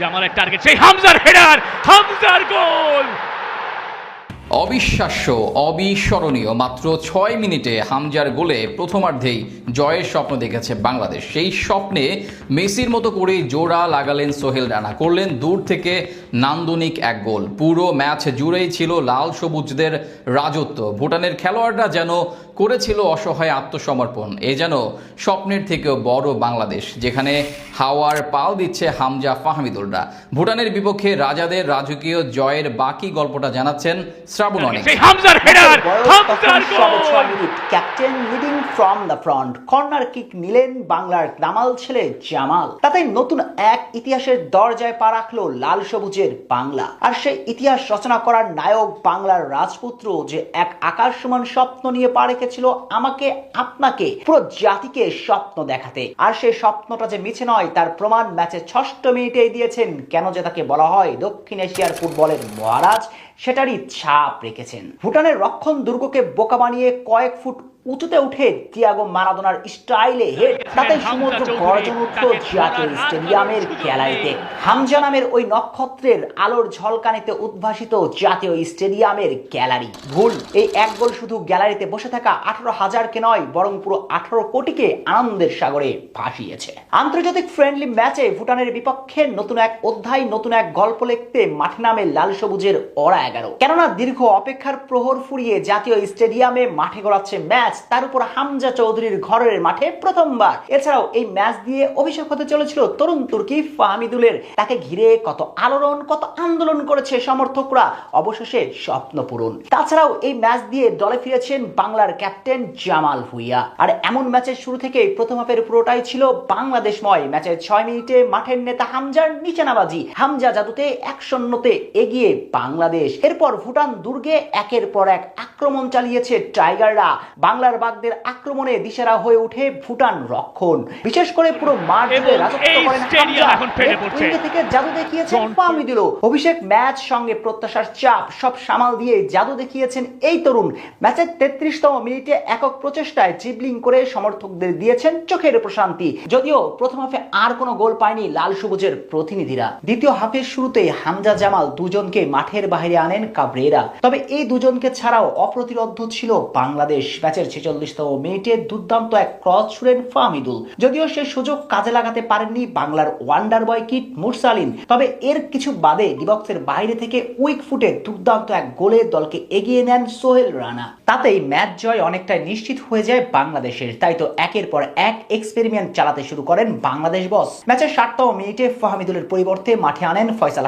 জামালের টার্গেট সেই হামজার হেডার হামজার গোল অবিশ্বাস্য, অবিস্মরণীয়, মাত্র ছয় মিনিটে হামজার গোলে প্রথমার্ধেই জয়ের স্বপ্ন দেখেছে বাংলাদেশ। সেই স্বপ্নে মেসির মতো করেই জোড়া লাগালেন সোহেল রানা, করলেন দূর থেকে নান্দনিক এক গোল। পুরো ম্যাচ জুড়েই ছিল লাল সবুজদের রাজত্ব। ভুটানের খেলোয়াড়রা যেন করেছিল অসহায় আত্মসমর্পণ। এ যেন স্বপ্নের থেকেও বড় বাংলাদেশ যেখানে হাওয়ার পাল দিচ্ছে হামজা ফাহমিদুলরা। ভুটানের বিপক্ষে রাজাদের রাজকীয় জয়ের বাকি গল্পটা জানাচ্ছেন শ্রাবণ অনেক। Captain leading from the front corner kick নিলেন বাংলার দামাল ছেলে জামাল। তাতে নতুন এক ইতিহাসের দরজায় পা রাখল লাল সবুজের বাংলা। আর সেই ইতিহাস রচনা করার নায়ক বাংলার রাজপুত্র যে এক আকাশ সমান স্বপ্ন নিয়ে পা রেখেছিল আমাকে, আপনাকে, পুরো জাতিকে স্বপ্ন দেখাতে। আর সেই স্বপ্নটা যে মিছে নয়, তার প্রমাণ ম্যাচে ষষ্ঠ মিনিটেই দিয়েছেন। কেন যে তাকে বলা হয় দক্ষিণ এশিয়ার ফুটবলের মহারাজ, সেটারই ছাপ রেখেছেন। ভুটানের রক্ষণ দুর্গকে বোকা বানিয়ে কয়েক ফুট উঁচুতে উঠে তিয়াগো মারাদোনার স্টাইলে হেড সমুদ্র গর্জন উঠল স্টেডিয়ামের গ্যালারিতে। হামজা নামের ওই নক্ষত্রের আলোর ঝলকানিতে উদ্ভাসিত জাতীয় স্টেডিয়ামের গ্যালারি। ভুল, এই এক গোল শুধু গ্যালারিতে বসে থাকা আঠারো হাজারকে নয়, বরং পুরো আঠারো কোটিকে আনন্দের সাগরে ভাসিয়েছে। আন্তর্জাতিক ফ্রেন্ডলি ম্যাচে ভুটানের বিপক্ষে নতুন এক অধ্যায়, নতুন এক গল্প লিখতে মাঠে নামে লাল সবুজের ওরা এগারো। কেননা দীর্ঘ অপেক্ষার প্রহর ফুরিয়ে জাতীয় স্টেডিয়ামে মাঠে গড়াচ্ছে ম্যাচ তার উপর হামজা চৌধুরীর ঘরের মাঠে প্রথমবার। এছাড়াও এই ম্যাচ দিয়ে অভিষেক হতে চলেছিল তরুণ তুর্কি ফাহমিদুলের। তাকে ঘিরে কত আলোড়ন, কত আন্দোলন করেছে সমর্থকরা, অবশেষে স্বপ্ন পূরণ। তাছাড়াও এই ম্যাচ দিয়ে দলে ফিরেছেন বাংলার ক্যাপ্টেন জামাল ভুইয়া। আর এমন ম্যাচের শুরু থেকে প্রথম হাফের পুরোটাই ছিল বাংলাদেশময়। ম্যাচের ছয় মিনিটে মাঠের নেতা হামজার নিচানাবাজি। হামজা জাদুতে এক শূন্যতে এগিয়ে বাংলাদেশ। এরপর ভুটান দুর্গে একের পর এক আক্রমণ চালিয়েছে টাইগাররা। বাংলার বাগদের আক্রমণে দিশেরা হয়ে ওঠে ভুটান রক্ষণ। বিশেষ করে পুরো মাঠ জুড়ে রাজত্ব করেন হামজা। থেকে জাদু দেখিয়েছেন পামি দিল। অভিষেক ম্যাচ সঙ্গে প্রত্যাশার চাপ সব সামাল দিয়ে জাদু দেখিয়েছেন এই তরুণ। ম্যাচের তেত্রিশতম মিনিটে একক প্রচেষ্টায় জিবলিং করে সমর্থকদের দিয়েছেন চোখের প্রশান্তি। যদিও প্রথম হাফে আর কোনো গোল পায়নি লাল সবুজের প্রতিনিধিরা। দ্বিতীয় হাফের শুরুতে হামজা জামাল দুজনকে মাঠের বাইরে আনেন কাবরেরা। তবে এই দুজনকে ছাড়াও অপ্রতিরোধ ছিল বাংলাদেশ। ম্যাচের ছেচল্লিশতম মিনিটে দুর্দান্ত এক ক্রস ছুড়েন ফাহমিদুল। যদিও সে সুযোগ কাজে লাগাতে পারেননি বাংলার ওয়ান্ডার বয় কিট মুরসালিন। তবে এর কিছু বাদে ডিবক্সের বাইরে থেকে উইক ফুটে দুর্দান্ত এক গোলে দলকে এগিয়ে নেন সোহেল রানা। তাতেই ম্যাচ জয় অনেকটাই নিশ্চিত হয়ে যায় বাংলাদেশের। তাই তো একের পর এক এক্সপেরিমেন্ট চালাতে শুরু করেন বাংলাদেশ বস ম্যাচের ষাটতম মিনিটে ফাহমিদুলের পরিবর্তে মাঠে আনেন ফয়সাল